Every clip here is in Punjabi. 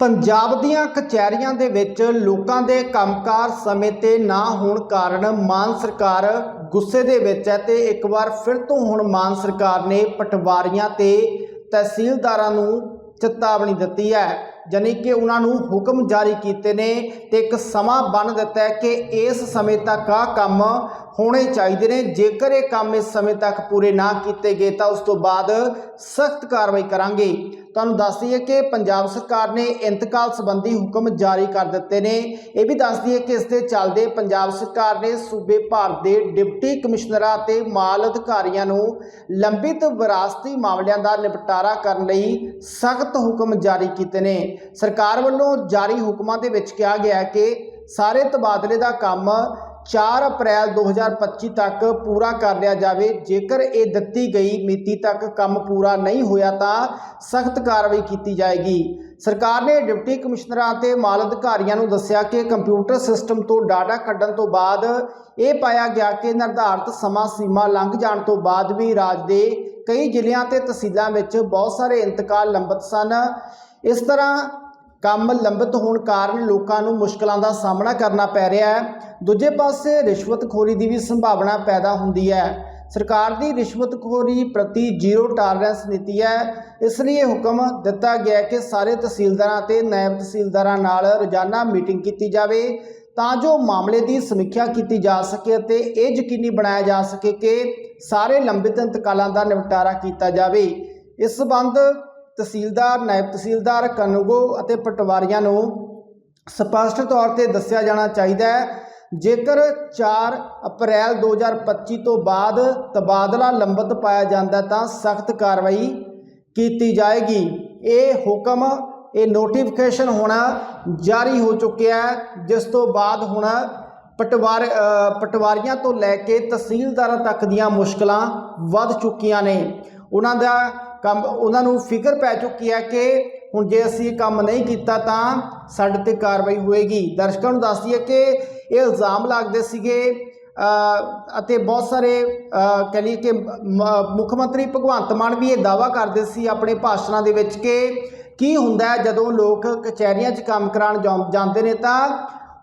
ਪੰਜਾਬ ਦੀਆਂ ਕਚਹਿਰੀਆਂ ਦੇ ਵਿੱਚ ਲੋਕਾਂ ਦੇ ਕੰਮਕਾਰ ਸਮੇਂ ਤੇ ਨਾ ਹੋਣ ਕਾਰਨ ਮਾਨ ਸਰਕਾਰ ਗੁੱਸੇ ਦੇ ਵਿੱਚ ਹੈ ਤੇ ਇੱਕ ਵਾਰ ਫਿਰ ਤੋਂ ਹੁਣ ਮਾਨ ਸਰਕਾਰ ਨੇ ਪਟਵਾਰੀਆਂ ਤੇ ਤਹਿਸੀਲਦਾਰਾਂ ਨੂੰ ਚੇਤਾਵਨੀ ਦਿੱਤੀ ਹੈ। ਜਾਣੀ ਕਿ ਉਹਨਾਂ ਨੂੰ ਹੁਕਮ ਜਾਰੀ ਕੀਤੇ ਨੇ ਤੇ ਇੱਕ ਸਮਾਂ ਬੰਨ ਦਿੱਤਾ ਹੈ ਕਿ ਇਸ ਸਮੇਂ ਤੱਕ ਆ ਕੰਮ ਹੋਣੇ ਚਾਹੀਦੇ ਨੇ। ਜੇਕਰ ਇਹ ਕੰਮ ਇਸ ਸਮੇਂ ਤੱਕ ਪੂਰੇ ਨਾ ਕੀਤੇ ਗਏ ਤਾਂ ਉਸ ਤੋਂ ਬਾਅਦ ਸਖਤ ਕਾਰਵਾਈ ਕਰਾਂਗੇ। ਤੁਹਾਨੂੰ ਦੱਸ ਦਈਏ ਕਿ ਪੰਜਾਬ ਸਰਕਾਰ ਨੇ ਇੰਤਕਾਲ ਸੰਬੰਧੀ ਹੁਕਮ ਜਾਰੀ ਕਰ ਦਿੱਤੇ ਨੇ। ਇਹ ਵੀ ਦੱਸ ਦਈਏ ਕਿ ਇਸ ਦੇ ਚੱਲਦੇ ਪੰਜਾਬ ਸਰਕਾਰ ਨੇ ਸੂਬੇ ਭਰ ਦੇ ਡਿਪਟੀ ਕਮਿਸ਼ਨਰਾਂ ਤੇ ਮਾਲ ਅਧਿਕਾਰੀਆਂ ਨੂੰ ਲੰਬਿਤ ਵਿਰਾਸਤੀ ਮਾਮਲਿਆਂ ਦਾ ਨਿਪਟਾਰਾ ਕਰਨ ਲਈ ਸਖਤ ਹੁਕਮ ਜਾਰੀ ਕੀਤੇ ਨੇ। ਸਰਕਾਰ ਵੱਲੋਂ ਜਾਰੀ ਹੁਕਮਾਂ ਦੇ ਵਿੱਚ ਕਿਹਾ ਗਿਆ ਕਿ ਸਾਰੇ ਤਬਾਦਲੇ ਦਾ ਕੰਮ 4 ਅਪ੍ਰੈਲ 2025 ਤੱਕ ਪੂਰਾ ਕਰ ਲਿਆ ਜਾਵੇ। ਜੇਕਰ ਇਹ ਦਿੱਤੀ ਗਈ ਮਿਤੀ ਤੱਕ ਕੰਮ ਪੂਰਾ ਨਹੀਂ ਹੋਇਆ ਤਾਂ ਸਖਤ ਕਾਰਵਾਈ ਕੀਤੀ ਜਾਏਗੀ। ਸਰਕਾਰ ਨੇ ਡਿਪਟੀ ਕਮਿਸ਼ਨਰਾਂ ਅਤੇ ਮਾਲ ਅਧਿਕਾਰੀਆਂ ਨੂੰ ਦੱਸਿਆ ਕਿ ਕੰਪਿਊਟਰ ਸਿਸਟਮ ਤੋਂ ਡਾਟਾ ਕੱਢਣ ਤੋਂ ਬਾਅਦ ਇਹ ਪਾਇਆ ਗਿਆ ਕਿ ਨਿਰਧਾਰਤ ਸਮਾਂ ਸੀਮਾ ਲੰਘ ਜਾਣ ਤੋਂ ਬਾਅਦ ਵੀ ਰਾਜ ਦੇ ਕਈ ਜ਼ਿਲ੍ਹਿਆਂ ਤੇ ਤਹਿਸੀਲਾਂ ਵਿੱਚ ਬਹੁਤ ਸਾਰੇ ਇੰਤਕਾਲ ਲੰਬਿਤ ਸਨ। ਇਸ ਤਰ੍ਹਾਂ ਕੰਮ ਲੰਬਿਤ ਹੋਣ ਕਾਰਨ ਲੋਕਾਂ ਨੂੰ ਮੁਸ਼ਕਲਾਂ ਦਾ ਸਾਹਮਣਾ ਕਰਨਾ ਪੈ ਰਿਹਾ ਹੈ। ਦੂਜੇ ਪਾਸੇ ਰਿਸ਼ਵਤਖੋਰੀ ਦੀ ਵੀ ਸੰਭਾਵਨਾ ਪੈਦਾ ਹੁੰਦੀ ਹੈ। ਸਰਕਾਰ ਦੀ ਰਿਸ਼ਵਤਖੋਰੀ ਪ੍ਰਤੀ ਜ਼ੀਰੋ ਟਾਲਰੈਂਸ ਨੀਤੀ ਹੈ। ਇਸ ਲਈ ਹੁਕਮ ਦਿੱਤਾ ਗਿਆ ਕਿ ਸਾਰੇ ਤਹਿਸੀਲਦਾਰਾਂ ਤੇ ਨਾਇਬ ਤਹਿਸੀਲਦਾਰਾਂ ਨਾਲ ਰੋਜ਼ਾਨਾ ਮੀਟਿੰਗ ਕੀਤੀ ਜਾਵੇ। ਤਾਂ ਜੋ ਮਾਮਲੇ ਦੀ ਸਮੀਖਿਆ ਕੀਤੀ ਜਾ ਸਕੇ ਅਤੇ ਇਹ ਯਕੀਨੀ ਬਣਾਇਆ ਜਾ ਸਕੇ ਕਿ ਸਾਰੇ ਲੰਬਿਤ ਇੰਤਕਾਲਾਂ ਦਾ ਨਿਪਟਾਰਾ ਕੀਤਾ ਜਾਵੇ। ਇਸ ਸੰਬੰਧ ਤਹਿਸੀਲਦਾਰ, ਨਾਇਬ ਤਹਿਸੀਲਦਾਰ ਕਾਨੂੰਗੋ ਅਤੇ ਪਟਵਾਰੀਆਂ ਨੂੰ ਸਪਸ਼ਟ ਤੌਰ ਤੇ ਦੱਸਿਆ ਜਾਣਾ ਚਾਹੀਦਾ ਹੈ, ਜੇਕਰ 4 ਅਪ੍ਰੈਲ 2025 ਤੋਂ ਬਾਅਦ ਤਬਾਦਲਾ ਲੰਬਿਤ ਪਾਇਆ ਜਾਂਦਾ ਤਾਂ ਸਖਤ ਕਾਰਵਾਈ ਕੀਤੀ ਜਾਏਗੀ। ਇਹ ਹੁਕਮ ਇਹ ਨੋਟੀਫਿਕੇਸ਼ਨ ਹੋਣਾ ਜਾਰੀ ਹੋ ਚੁੱਕਿਆ ਹੈ ਜਿਸ ਤੋਂ ਬਾਅਦ ਹੁਣ ਪਟਵਾਰ ਪਟਵਾਰੀਆਂ ਤੋਂ ਲੈ ਕੇ ਤਹਿਸੀਲਦਾਰਾਂ ਤੱਕ ਦੀਆਂ ਮੁਸ਼ਕਲਾਂ ਵੱਧ ਚੁੱਕੀਆਂ ਨੇ। ਉਹਨਾਂ ਦਾ ਕੰਮ ਉਹਨਾਂ ਨੂੰ ਫਿਕਰ ਪੈ ਚੁੱਕੀ ਹੈ ਕਿ ਹੁਣ ਜੇ ਅਸੀਂ ਕੰਮ ਨਹੀਂ ਕੀਤਾ ਤਾਂ ਸਾਡੇ ਤੇ ਕਾਰਵਾਈ ਹੋਏਗੀ। ਦਰਸ਼ਕਾਂ ਨੂੰ ਦੱਸ ਦਈਏ ਕਿ ਇਹ ਇਲਜ਼ਾਮ ਲੱਗਦੇ ਸੀਗੇ ਅਤੇ ਬਹੁਤ ਸਾਰੇ ਅ, ਕਹਿ ਲਈਏ ਕਿ ਮ- ਮੁੱਖ ਮੰਤਰੀ ਭਗਵੰਤ ਮਾਨ ਵੀ ਇਹ ਦਾਵਾ ਕਰਦੇ ਸੀ ਆਪਣੇ ਭਾਸ਼ਣਾਂ ਦੇ ਵਿੱਚ ਕਿ ਕੀ ਹੁੰਦਾ ਹੈ? ਜਦੋਂ ਲੋਕ ਕਚਹਿਰੀਆਂ 'ਚ ਕੰਮ ਕਰਾਉਣ ਜਾ ਜਾਂਦੇ ਨੇ ਤਾਂ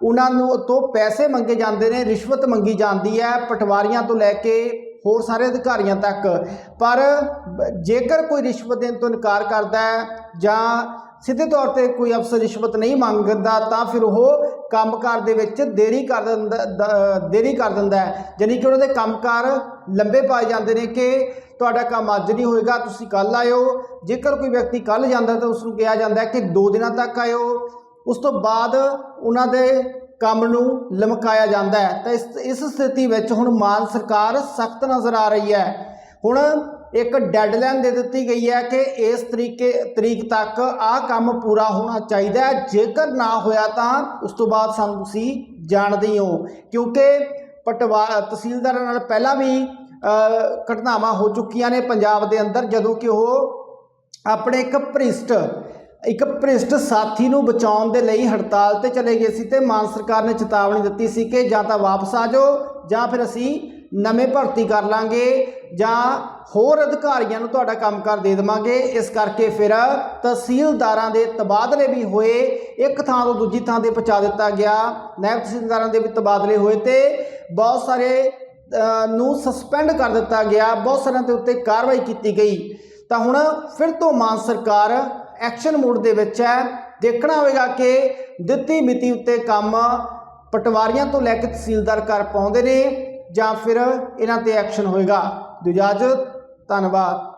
ਉਹਨਾਂ ਨੂੰ ਤੋਂ ਪੈਸੇ ਮੰਗੇ ਜਾਂਦੇ ਨੇ, ਰਿਸ਼ਵਤ ਮੰਗੀ ਜਾਂਦੀ ਹੈ ਪਟਵਾਰੀਆਂ ਤੋਂ ਲੈ ਕੇ ਹੋਰ ਸਾਰੇ ਅਧਿਕਾਰੀਆਂ ਤੱਕ। ਪਰ ਬ- ਜੇਕਰ ਕੋਈ ਰਿਸ਼ਵਤ ਦੇਣ ਤੋਂ ਇਨਕਾਰ ਕਰਦਾ ਹੈ ਜਾਂ ਸਿੱਧੇ ਤੌਰ ਤੇ ਕੋਈ ਅਫਸਰ ਰਿਸ਼ਵਤ ਨਹੀਂ ਮੰਗਦਾ, ਤਾਂ ਫਿਰ ਉਹ ਕੰਮਕਾਰ ਦੇ ਵਿੱਚ ਦੇਰੀ ਕਰ ਦਿੰਦਾ ਦੇਰੀ ਕਰ ਦਿੰਦਾ ਹੈ। ਜਾਣੀ ਕਿ ਉਹਨਾਂ ਦੇ ਕੰਮਕਾਰ ਲੰਬੇ ਪਾਏ ਜਾਂਦੇ ਨੇ ਕਿ ਤੁਹਾਡਾ ਕੰਮ ਅੱਜ ਨਹੀਂ ਹੋਏਗਾ, ਤੁਸੀਂ ਕੱਲ ਆਇਓ। ਜੇਕਰ ਕੋਈ ਵਿਅਕਤੀ ਕੱਲ ਜਾਂਦਾ ਤਾਂ ਉਸ ਨੂੰ ਕਿਹਾ ਜਾਂਦਾ ਹੈ ਕਿ 2 ਦਿਨਾਂ ਤੱਕ ਆਇਓ। ਉਸ ਤੋਂ ਬਾਅਦ ਉਹਨਾਂ ਦੇ ਕੰਮ ਨੂੰ ਲਮਕਾਇਆ ਜਾਂਦਾ ਹੈ। ਤਾਂ ਇਸ ਇਸ ਸਥਿਤੀ ਵਿੱਚ ਹੁਣ ਮਾਨ ਸਰਕਾਰ ਸਖਤ ਨਜ਼ਰ ਆ ਰਹੀ ਹੈ। ਹੁਣ ਇੱਕ ਡੈਡਲਾਈਨ ਦੇ ਦਿੱਤੀ ਗਈ ਹੈ ਕਿ ਇਸ ਤਰੀਕੇ, ਤਰੀਕ ਤੱਕ ਆਹ ਕੰਮ ਪੂਰਾ ਹੋਣਾ ਚਾਹੀਦਾ ਹੈ। ਜੇਕਰ ਨਾ ਹੋਇਆ ਤਾਂ ਉਸ ਤੋਂ ਬਾਅਦ ਸਾਨੂੰ ਤੁਸੀਂ ਜਾਣਦੇ ਹੋ ਕਿਉਂਕਿ ਪਟਵਾ, ਤਹਿਸੀਲਦਾਰਾਂ ਨਾਲ ਪਹਿਲਾਂ ਵੀ ਘਟਨਾਵਾਂ ਹੋ ਚੁੱਕੀਆਂ ਨੇ ਪੰਜਾਬ ਦੇ ਅੰਦਰ, ਜਦੋਂ ਕਿ ਉਹ ਆਪਣੇ ਇੱਕ ਭ੍ਰਿਸ਼ਟ ਇੱਕ ਭ੍ਰਿਸ਼ਟ ਸਾਥੀ ਨੂੰ ਬਚਾਉਣ ਦੇ ਲਈ ਹੜਤਾਲ ਤੇ ਚਲੇ ਗਏ ਸੀ ਤੇ ਮਾਨ ਸਰਕਾਰ ਨੇ ਚੇਤਾਵਨੀ ਦਿੱਤੀ ਸੀ ਕਿ ਜਾਂ ਤਾਂ ਵਾਪਸ ਆ ਜਾਓ ਜਾਂ ਫਿਰ ਅਸੀਂ ਨਵੇਂ ਭਰਤੀ ਕਰ ਲਾਂਗੇ। ਜਾਂ ਹੋਰ ਅਧਿਕਾਰੀਆਂ ਨੂੰ ਤੁਹਾਡਾ ਕੰਮ ਕਰ ਦੇ ਦੇਵਾਂਗੇ। ਇਸ ਕਰਕੇ ਫਿਰ ਤਹਿਸੀਲਦਾਰਾਂ ਦੇ ਤਬਾਦਲੇ ਵੀ ਹੋਏ। ਇੱਕ ਥਾਂ ਤੋਂ ਦੂਜੀ ਥਾਂ ਤੇ ਪਹੁੰਚਾ ਦਿੱਤਾ ਗਿਆ। ਨਾਇਬ ਤਹਿਸੀਲਦਾਰਾਂ ਦੇ ਵੀ ਤਬਾਦਲੇ ਹੋਏ ਤੇ ਬਹੁਤ ਸਾਰੇ ਨੂੰ ਸਸਪੈਂਡ ਕਰ ਦਿੱਤਾ ਗਿਆ। ਬਹੁਤ ਸਾਰਿਆਂ ਦੇ ਉੱਤੇ ਕਾਰਵਾਈ ਕੀਤੀ ਗਈ। ਤਾਂ ਹੁਣ ਫਿਰ ਤੋਂ ਮਾਨ ਸਰਕਾਰ ਐਕਸ਼ਨ ਮੋਡ ਦੇ ਵਿੱਚ ਹੈ। ਦੇਖਣਾ ਹੋਵੇਗਾ ਕਿ ਦਿੱਤੀ ਮਿਤੀ ਉੱਤੇ ਕੰਮ ਪਟਵਾਰੀਆਂ ਤੋਂ ਲੈ ਕੇ ਤਹਿਸੀਲਦਾਰ ਕਰ ਪਾਉਂਦੇ ਨੇ ਜਾਂ ਫਿਰ ਇਹਨਾਂ ਤੇ ਐਕਸ਼ਨ ਹੋਏਗਾ। ਇਜਾਜ਼ਤ ਧੰਨਵਾਦ।